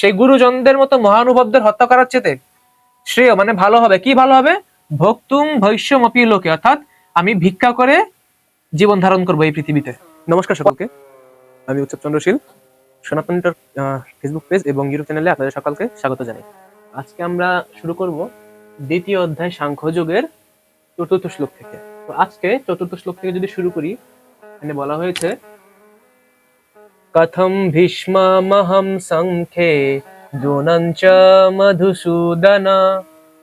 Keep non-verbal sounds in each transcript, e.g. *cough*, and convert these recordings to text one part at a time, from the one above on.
সেই গুরুজনদের মতো মহানুভবদের হত্যা করার চেতে শ্রেয় মানে ভালো হবে। কি ভালো হবে? ভক্তুম ভৈষ্যমপি লোকে, অর্থাৎ আমি ভিক্ষা করে জীবন ধারণ করব এই পৃথিবীতে। নমস্কার সকলকে। আমি উৎসব চন্দ্রশীল সনাতন ফেসবুক পেজ এবং ইউটিউব চ্যানেলে আপনাদের সকলকে স্বাগত জানাই। আজকে আমরা শুরু করব দ্বিতীয় অধ্যায় সাংখ্যযোগের চতুর্থ শ্লোক থেকে। তো আজকে চতুর্থ শ্লোক থেকে যদি শুরু করি, এখানে বলা হয়েছে কথম ভীষ্মহম সংখ্যে দ্রোণঞ্চ মধুসূদন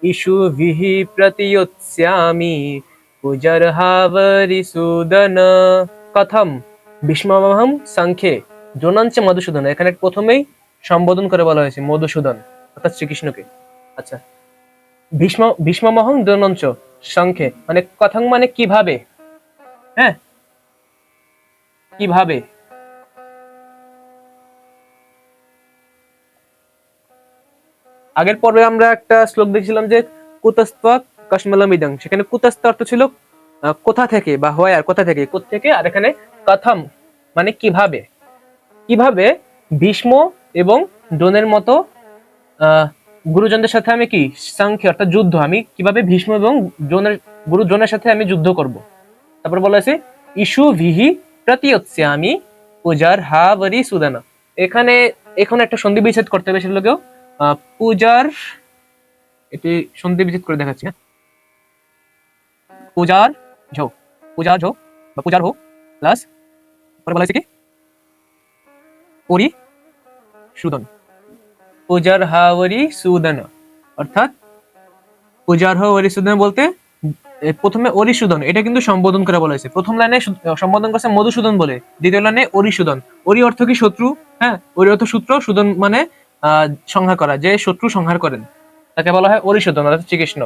ইষুভিः প্রতিয়োৎস্যামি পূজর্হাবরিসূদন কথম ভীষ্মহম সংখ্যে দ্রোণঞ্চ মধুসূদন এখানে প্রথমেই সম্বোধন করে বলা হয়েছে, মধুসূদন, অর্থাৎ শ্রীকৃষ্ণকে। আচ্ছা ভীষ্ম, ভীষ্মমহং দ্রোণঞ্চ সংখ্যে মানে কথং মানে কীভাবে? হ্যাঁ? কীভাবে? আগের পর্বে আমরা একটা শ্লোক দেখছিলাম যে কুতস্ত কশ্মলমিদং সেখানে কুতস্ত অর্থ ছিল কোথা থেকে বা হোয়ার কোথা থেকে থেকে আর এখানে কথম মানে কীভাবে? কীভাবে ভীষ্ম এবং দ্রোণের মতো গুরুজনদের সাথে আমি কি সংখ্যা, অর্থাৎ যুদ্ধ, আমি কীভাবে ভীষ্ম এবং দ্রোণের, গুরু দ্রোণের সাথে আমি যুদ্ধ করব? তারপর বলা আছে ইস্যু ভিহি প্রতিয়ৎসে আমি পূজার হাবরি সুদানা। এখানে, এখন একটা সন্ধি বিচ্ছেদ করতে হবে সেগুলোকেও। পূজার, এটি সন্ধি বিচ্ছেদ করে দেখাচ্ছি হ্যাঁ? পূজার ঝো পূজার ঝো, বা পূজার হো প্লাস, পরে বলা কি? পরি সুদন। পূজার হাওয়ারি সুদন, অর্থাৎ পূজার হাওয়ারি সুদন বলতে প্রথমে অরিসুদন এটা কিন্তু সম্বোধন করে বলা হয়েছে। প্রথম লাইনে সম্বোধন করছে মধুসূদন বলে, দ্বিতীয় লাইনে অরিসুদন অরি অর্থ কি শত্রু? হ্যাঁ অরি অর্থ সূত্র, সুদন মানে সংহার করা, যে শত্রু সংহার করেন, তাকে বলা হয় অরিসুদন অর্থাৎ শ্রীকৃষ্ণ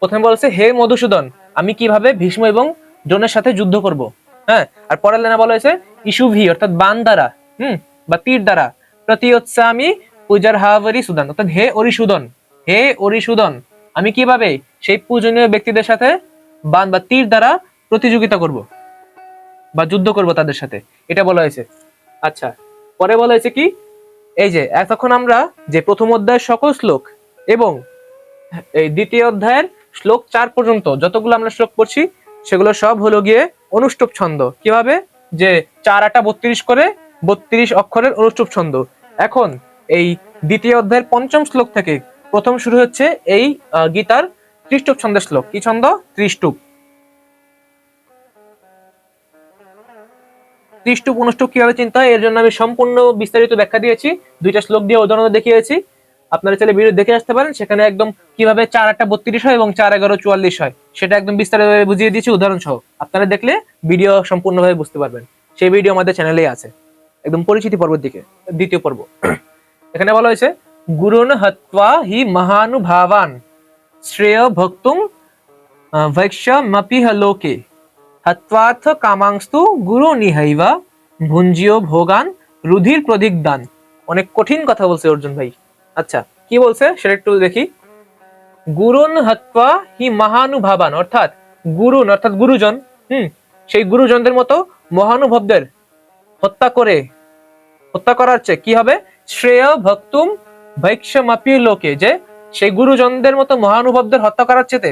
প্রথমে বলছে, হে মধুসূদন, আমি কীভাবে ভীষ্ম এবং দ্রোণের সাথে যুদ্ধ করব? হ্যাঁ আর পরের লাইনে বলা হয়েছে, ইসুভি অর্থাৎ বান দ্বারা, হুম, বা তীর দ্বারা প্রতি হচ্ছে আমি পূজার হাওয়ারি সুদান অর্থাৎ হে অরিসুদন হে অরিসুদন আমি কীভাবে সেই পূজনীয় ব্যক্তিদের সাথে বান বা তীর দ্বারা প্রতিযোগিতা করব বা যুদ্ধ করব তাদের সাথে? এটা বলা হয়েছে। আচ্ছা পরে বলা হয়েছে কি এই যে, এতক্ষণ আমরা যে প্রথম অধ্যায়ের সকল শ্লোক এবং এই দ্বিতীয় অধ্যায়ের শ্লোক চার পর্যন্ত যতগুলো আমরা শ্লোক পড়ছি, সেগুলো সব হলো গিয়ে অনুষ্টুপ ছন্দ। কীভাবে? যে চার আটা বত্রিশ করে বত্রিশ অক্ষরের অনুষ্টুপ ছন্দ। এখন এই দ্বিতীয় অধ্যায়ের পঞ্চম শ্লোক থেকে প্রথম শুরু হচ্ছে এই গীতার ত্রিষ্টুপ ছন্দের শ্লোক। কি ছন্দ? ত্রিষ্টুপ। ত্রিষ্টুপ অনুষ্টুপ কীভাবে চিন্তা হয়, এর জন্য আমি সম্পূর্ণ বিস্তারিত ব্যাখ্যা দিয়েছি। দুইটা শ্লোক দিয়ে উদাহরণ দেখিয়েছি। আপনারা চাইলে ভিডিও দেখে আসতে পারেন, সেখানে একদম কীভাবে চার একটা বত্রিশ হয় এবং চার এগারো চুয়াল্লিশ হয়, সেটা একদম বিস্তারিতভাবে বুঝিয়ে দিয়েছি উদাহরণ সহ আপনারা দেখলে ভিডিও সম্পূর্ণভাবে বুঝতে পারবেন। সেই ভিডিও আমাদের চ্যানেলেই আছে। একদম পরিচিতি পর্বের দিকে, দ্বিতীয় পর্ব। এখানে বলা হয়েছে, গুরুন হত্বা হি মহানুভাবান, শ্রেয় ভক্তুম ভৈক্ষ্যমপিহ লোকে। হত্বার্থ কামাংস্তু গুরু নিহাইবা ভুঞ্জিও ভোগান রুধির প্রদিগ্দান অনেক কঠিন কথা বলছে অর্জুন ভাই। আচ্ছা কি বলছে? সেটা একটু দেখি। গুরুন হত্বা হি মহানুভাবান, অর্থাৎ গুরুন, অর্থাৎ গুরুজন, হুম, সেই গুরুজনদের মতো মহানুভবদের হত্যা করে, হত্যা করার চেয়ে কি হবে? শ্রেয় ভক্তুম ভৈক্ষ্যমাপি লোকে, যে সেই গুরুজনদের মতো মহানুভবদের হত্যা করার চেতে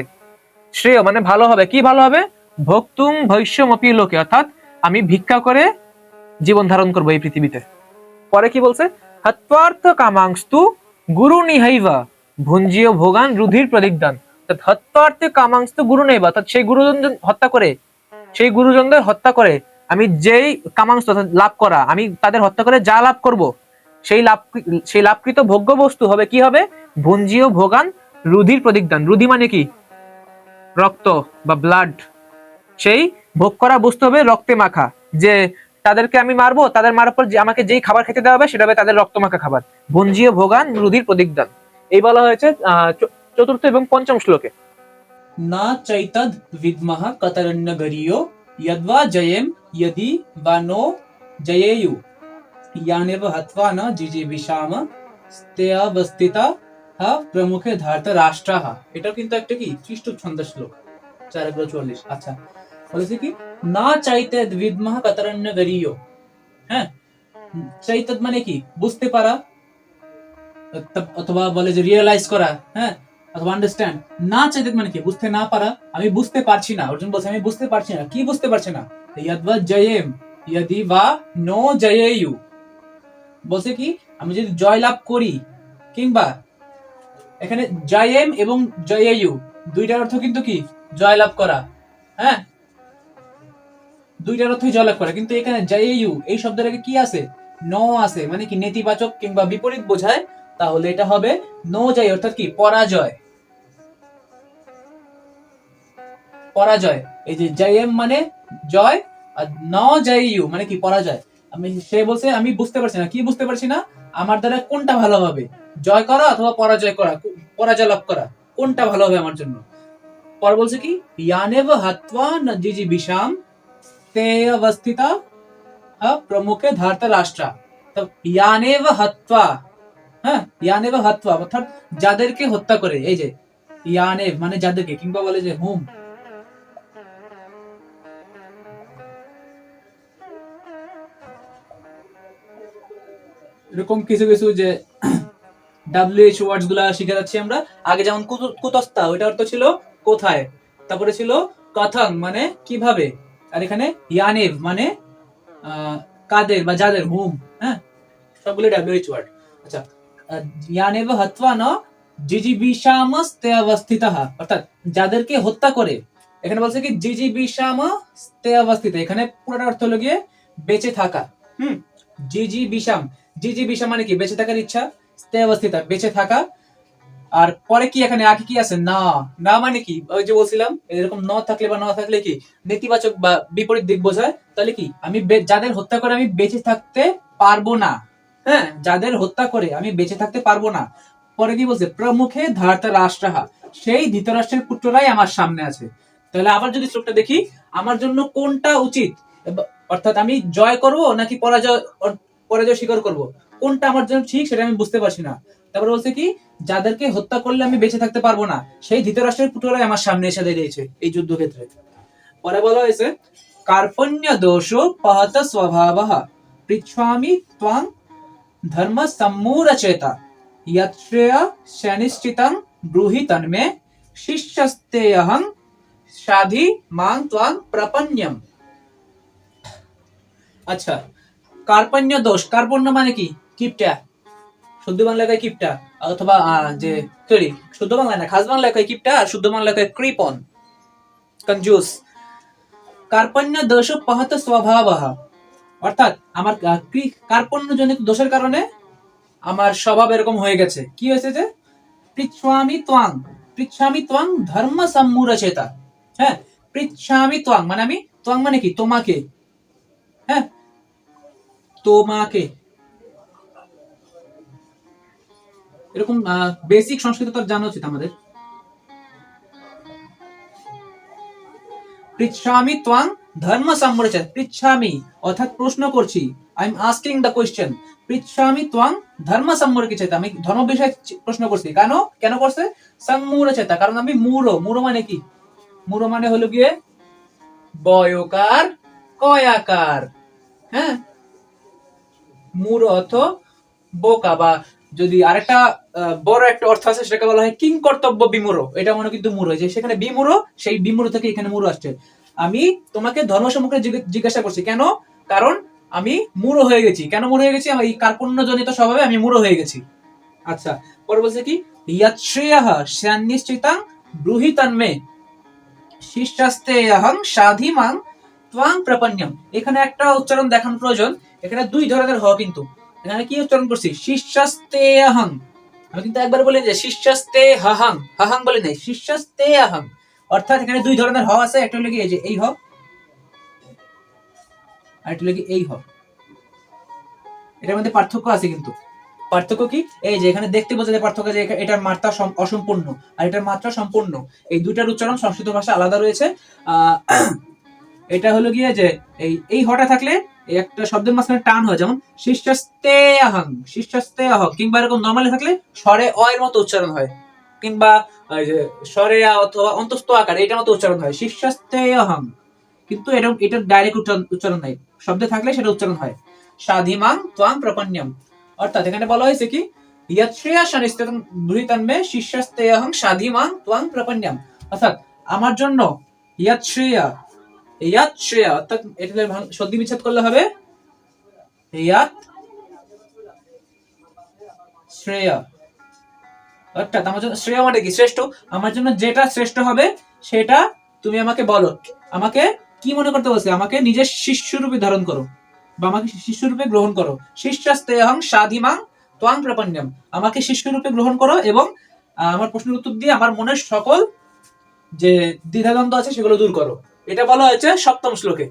শ্রেয় মানে ভালো হবে। কি ভালো হবে? ভক্তুম ভৈষ্যমপি লোকে, অর্থাৎ আমি ভিক্ষা করে জীবন ধারণ করব এই পৃথিবীতে। পরে কি বলছে? হত্বার্থ কামাংস্তু গুরু নিহাইবা ভুঞ্জিও ভোগান রুধির প্রদিগ্দান অর্থাৎ হত্যার্থে কামাংস্তু গুরু নেইবা অর্থাৎ সেই গুরুজন হত্যা করে, সেই গুরুজনদের হত্যা করে, আমি যেই কামাংস্তু লাভ করা, আমি তাদের হত্যা করে যা লাভ করব, সেই লাভ সেই লাভকৃত ভোগ্য বস্তু হবে কি হবে? ভুঞ্জিও ভোগান রুধির প্রদিগ্দান রুধি মানে কি? রক্ত বা ব্লাড সেই ভোগ করা বস্তু হবে রক্তে মাখা যে তাদেরকে আমি মারবো তাদের মারার পর যে আমাকে যেই খাবার খেতে দেওয়া হবে সেটা হবে তাদের রক্ত মাখা খাবার ভঞ্জীয় ভোগান রুধির প্রদিগ্দান এই বলা হয়েছে আহ, চ- চতুর্থ এবং পঞ্চম শ্লোকে न चैतद विद्मः कतरन्नगरीयो यद्वा जयेम यदि वा नो जयेयु यानेव हत्वा न जिजीविषाम स्तेयावस्थिता হা প্রমুখে ধার্ত রাষ্ট্রাহা এটাও কিন্তু একটা কি খ্রিস্ট ছন্দ শ্লোক চার এগারো চুয়াল্লিশ আচ্ছা বলেছে কি না চাইতে বিদ্মাহ কাতারণ্য গরিয় হ্যাঁ চাইতদ মানে কি বুঝতে পারা অথবা বলে যে রিয়েলাইজ করা হ্যাঁ অথবা আন্ডারস্ট্যান্ড না চাইতে মানে কি বুঝতে না পারা আমি বুঝতে পারছি না অর্জুন বলছে আমি বুঝতে পারছি না কি বুঝতে পারছে না ইয়াদবা জয়েম ইয়াদি বা নো জয়েয়ু বলছে কি আমি যদি জয় লাভ করি, কিংবা এখানে জয়েম এবং জয়েয়ু, দুইটার অর্থ কিন্তু কি? জয় লাভ করা। হ্যাঁ? দুইটার অর্থই জয় লাভ করা। কিন্তু এখানে জয়েয়ু এই শব্দের আগে কি আছে? ন আছে মানে কি নেতিবাচক কিংবা বিপরীত বোঝায়? তাহলে এটা হবে নো জয়, অর্থাৎ কি? পরাজয়। পরাজয়। এই যে জয়েম মানে জয়, আর ন জয়ু মানে কি? পরাজয়। আমি সে বলছে, আমি বুঝতে পারছি না। কি বুঝতে পারছি না? আমার দ্বারা কোনটা ভালো হবে? জয় করা অথবা পরাজয় করা? পরাজয় লাভ করা। কোনটা ভালো হবে আমার জন্য? পর বলছে কি? ইয়ানেব হাত্বা নজিজি বিশাম অবস্থিতা আ, প্রমুখে ধারত রাষ্ট্রা তো ইয়ানেব হাত্বা হ্যাঁ ইয়ানেব অর্থাৎ হত্যা হুম এরকম কিছু কিছু যে ডাব্লিউএইচ ওয়ার্ডসগুলা শিখে যাচ্ছি আমরা আগে যেমন কুত- কুতস্তা ওইটা অর্থ ছিল কোথায় তারপরে ছিল কথং মানে কীভাবে আর এখানে ইয়ানেভ মানে কাদের বা যাদের, হুম হ্যাঁ? সবগুলো ডাব্লিউএইচ ওয়ার্ড আচ্ছা ইয়ানেভ হত্বা ন জিজিবিশামস্তে অবস্থিতঃ অর্থাৎ যাদেরকে হত্যা করে। এখানে বলছে কি জিজিবিশামস্তে অবস্থিত এখানে পুরোটা অর্থ হলো গিয়ে বেঁচে থাকা। হুম? জিজি বিশাম জিজি বিশাম মানে কি? বেঁচে থাকার ইচ্ছা। স্তে অবস্থিত বেঁচে থাকা। আর পরে কি এখানে আগে কি আছে? না। না মানে কি? ওই যে বলছিলাম, এরকম ন থাকলে বা না থাকলে কি নেতিবাচক বা বিপরীত দিক বোঝায়? তাহলে কি? আমি যাদের হত্যা করে আমি বেঁচে থাকতে পারব না। হ্যাঁ যাদের হত্যা করে আমি বেঁচে থাকতে পারব না। পরে কি বলছে? প্রমুখে ধারতা রাষ্ট্রাহা। সেই ধৃতরাষ্ট্রের পুত্ররাই আমার সামনে আছে। তাহলে আবার যদি শ্লোকটা দেখি, আমার জন্য কোনটা উচিত? অর্থাৎ আমি জয় করব নাকি পরাজয় পরাজয় স্বীকার করব? কোনটা আমার জন্য ঠিক সেটা আমি বুঝতে পারছি না। তারপর বলছে কি, যাদেরকে হত্যা করলে আমি বেঁচে থাকতে পারব না, সেই ধৃতরাষ্ট্রের পুটরাই আমার সামনে এসে দাঁড়িয়েছে এই যুদ্ধক্ষেত্রে। পরে বলা হয়েছে, কার্পণ্য দোষ পাহত স্বভাব পৃচ্ছামি ত্বাং ধর্ম সম্মূর চেতা ব্রুহি তন্মে, শিষ্যস্তেয়হং সাধি মাং ত্বাং প্রপন্যম। আচ্ছা কার্পণ্য দোষ, কার্পণ্য মানে কি? কিপটা। শুদ্ধ বাংলায় কয় কিপটা? অথবা যে সরি শুদ্ধ বাংলায় না, খাস বাংলায় কয় কিপটা আর শুদ্ধ বাংলায় কয় কৃপন? কঞ্জুস কার্পণ্য দোষ পহত স্বভাব অর্থাৎ, আমার কার্পণ্যজনিত দোষের কারণে আমার স্বভাব এরকম হয়ে গেছে। কি হয়েছে যে? পৃচ্ছামি ত্বাং। পৃচ্ছামি ত্বাং ধর্ম সম্মূরচেতা হ্যাঁ পৃচ্ছামি ত্বাং। মানে আমি, ত্বাং মানে কি? তোমাকে। হ্যাঁ তোমাকে। এরকম বেসিক সংস্কৃত তো জানা উচিত আমাদের। পৃচ্ছামি ত্বাং ধর্ম সম্মূরচেতা পৃচ্ছামি, অর্থাৎ প্রশ্ন করছি। I am asking the question পৃচ্ছামি ত্বাং ধর্ম সম্পর্কে চেতা আমি ধর্ম বিষয়ে প্রশ্ন করছি। কেন? কেন করছে? সম্মূঢ় চেতা কারণ আমি মূঢ়। মূঢ় মানে কি? মূঢ় মানে হলো গিয়ে বয়কার, কয়াকার। হ্যাঁ? মূঢ় অর্থ বোকা বা যদি আরেকটা বড় একটা অর্থ আছে, সেটাকে বলা হয় কিং কর্তব্য বিমূঢ়। এটা মনে কিন্তু মূঢ়। যে সেখানে বিমূঢ়, সেই বিমূঢ় থেকে এখানে মূঢ় আসছে। আমি তোমাকে ধর্ম জিজ্ঞে- জিজ্ঞাসা করছি। কেন? কারণ আমি মূঢ় হয়ে গেছি। কেন মূঢ় হয়ে গেছি? এই কার্পণ্য জনিত স্বভাবে আমি মূঢ় হয়ে গেছি। আচ্ছা পরে বলছে কি? ইয়াচ্ছেয়ঃ স্যান্নিশ্চিতাং ব্রুহি তন্মে শিষ্যাস্তে অহং সাধিমাং ত্বাং প্রপন্যম এখানে একটা উচ্চারণ দেখানো প্রয়োজন। এখানে দুই ধরনের হ কিন্তু। এখানে কি উচ্চারণ করছি? শিষ্যাস্তে আহং আমি কিন্তু একবার বলি যে শিষ্যাস্তে হাহাং হাহাং বলি নাই শিষ্যাস্তে অহং অর্থাৎ এখানে দুই ধরনের হ আছে একটা হলো কি এই যে এই হ আর একটা হলো কি এই হ। এটার মধ্যে পার্থক্য আছে কিন্তু। পার্থক্য কি? এই যে এখানে দেখতে বোঝা যায় পার্থক্য যে এটার মাত্রা অসম্পূর্ণ আর এটার মাত্রা সম্পূর্ণ। এই দুইটার উচ্চারণ সংস্কৃত ভাষা আলাদা রয়েছে। আহ, *clears throat* এটা হলো গিয়ে যে এই এই হটা থাকলে একটা শব্দের মাঝখানে টান হয়, যেমন শিষ্যস্তে আহং শিষ্যস্তে আহ কিংবা এরকম নর্মালি থাকলে স্বরে অ এর মতো উচ্চারণ হয়, কিংবা স্বরে অথবা অন্তস্থ আকার এটার মতো উচ্চারণ হয় শিষ্যস্তে আহং কিন্তু এটা এটার ডাইরেক্ট উচ্চারণ নাই। শব্দে থাকলে সেটা উচ্চারণ হয়। সাধিমাং ত্বাং প্রপন্যম। অর্থাৎ এখানে বলা হয়েছে কি यत् শ্রেয়া শনিস্থিতং ব্রুহিতন্মে শিষ্যস্তেয়হং সাধিমাং ত্বং প্রপন্যাম। অর্থাৎ, আমার জন্য ইয়াত শ্রেয়া ইয়াত শ্রেয়া অর্থাৎ এটা সদ্ধি বিচ্ছেদ করলে হবে? ইয়াত শ্রেয়া। অর্থাৎ আমার জন্য শ্রেয়া মানে কি? শ্রেষ্ঠ। আমার জন্য যেটা শ্রেষ্ঠ হবে, সেটা তুমি আমাকে বলো। আমাকে কি মনে করতে বলছে? আমাকে নিজের শিষ্যরূপে ধারণ করো। বা আমাকে শিষ্যরূপে গ্রহণ করো। শিষ্যাস্তেহং সাধিমাং ত্বাং প্রপন্যম আমাকে শিষ্যরূপে গ্রহণ করো এবং আমার প্রশ্নের উত্তর দিয়ে আমার মনের সকল যে দ্বিধাদ্বন্দ্ব আছে সেগুলো দূর করো। এটা বলা হয়েছে সপ্তম শ্লোকে।